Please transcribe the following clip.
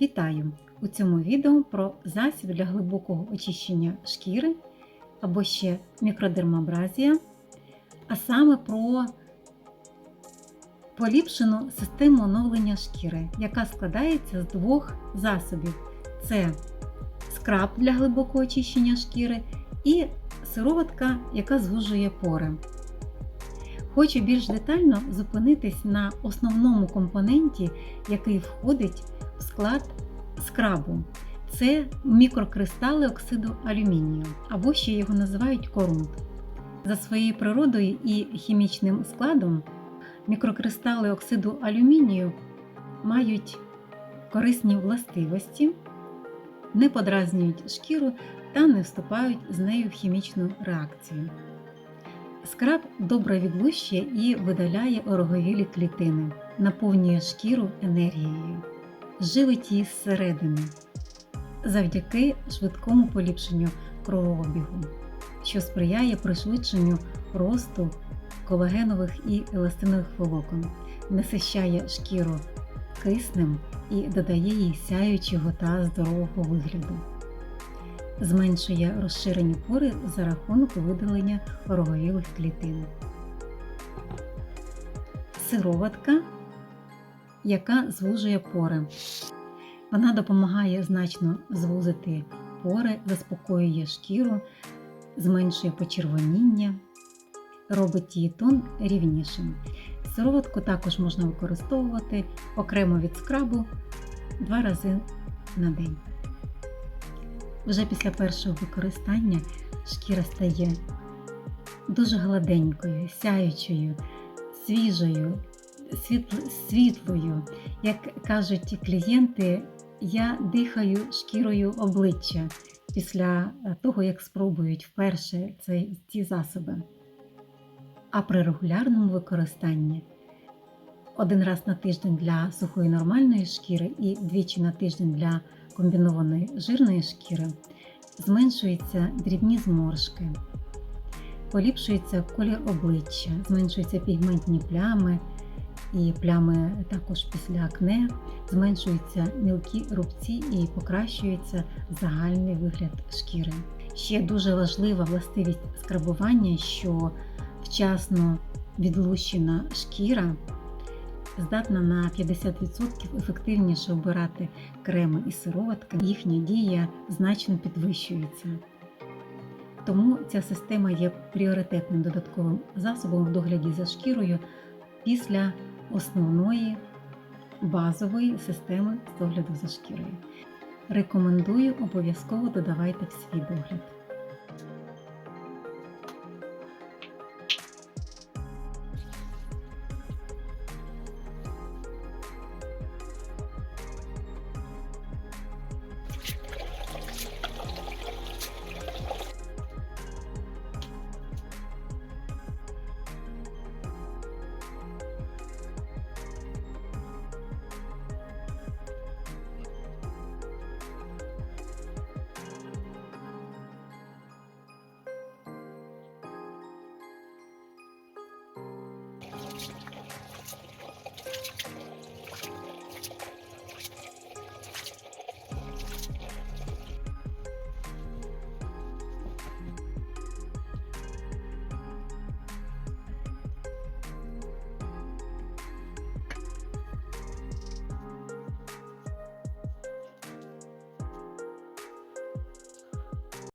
Вітаю! У цьому відео про засіб для глибокого очищення шкіри або ще мікродермабразія, а саме про поліпшену систему оновлення шкіри, яка складається з двох засобів: це скраб для глибокого очищення шкіри і сироватка, яка звужує пори. Хочу більш детально зупинитись на основному компоненті, який входить склад скрабу. Це мікрокристали оксиду алюмінію, або ще його називають корунт. За своєю природою і хімічним складом мікрокристали оксиду алюмінію мають корисні властивості, не подразнюють шкіру та не вступають з нею в хімічну реакцію. Скраб добре відлущує і видаляє ороговілі клітини, наповнює шкіру енергією, живить її зсередини завдяки швидкому поліпшенню кровообігу, що сприяє пришвидшенню росту колагенових і еластинових волокон, насищає шкіру киснем і додає їй сяючого та здорового вигляду зменшує розширені пори за рахунок видалення роговілих клітин. Сироватка, яка звужує пори. Вона допомагає значно звузити пори, заспокоює шкіру, зменшує почервоніння, робить її тон рівнішим. Сироватку також можна використовувати окремо від скрабу два рази на день. Вже після першого використання шкіра стає дуже гладенькою, сяючою, свіжою, світлою. Як кажуть клієнти, я дихаю шкірою обличчя після того, як спробують вперше ці засоби. А при регулярному використанні один раз на тиждень для сухої нормальної шкіри і двічі на тиждень для комбінованої жирної шкіри зменшуються дрібні зморшки, поліпшується колір обличчя, зменшуються пігментні плями і плями також після акне, зменшуються мілкі рубці і покращується загальний вигляд шкіри. Ще дуже важлива властивість скрабування, що вчасно відлущена шкіра здатна на 50% ефективніше обирати креми і сироватки, їхня дія значно підвищується. Тому ця система є пріоритетним додатковим засобом в догляді за шкірою після основної базової системи з догляду за шкірою. Рекомендую обов'язково додавайте в свій догляд.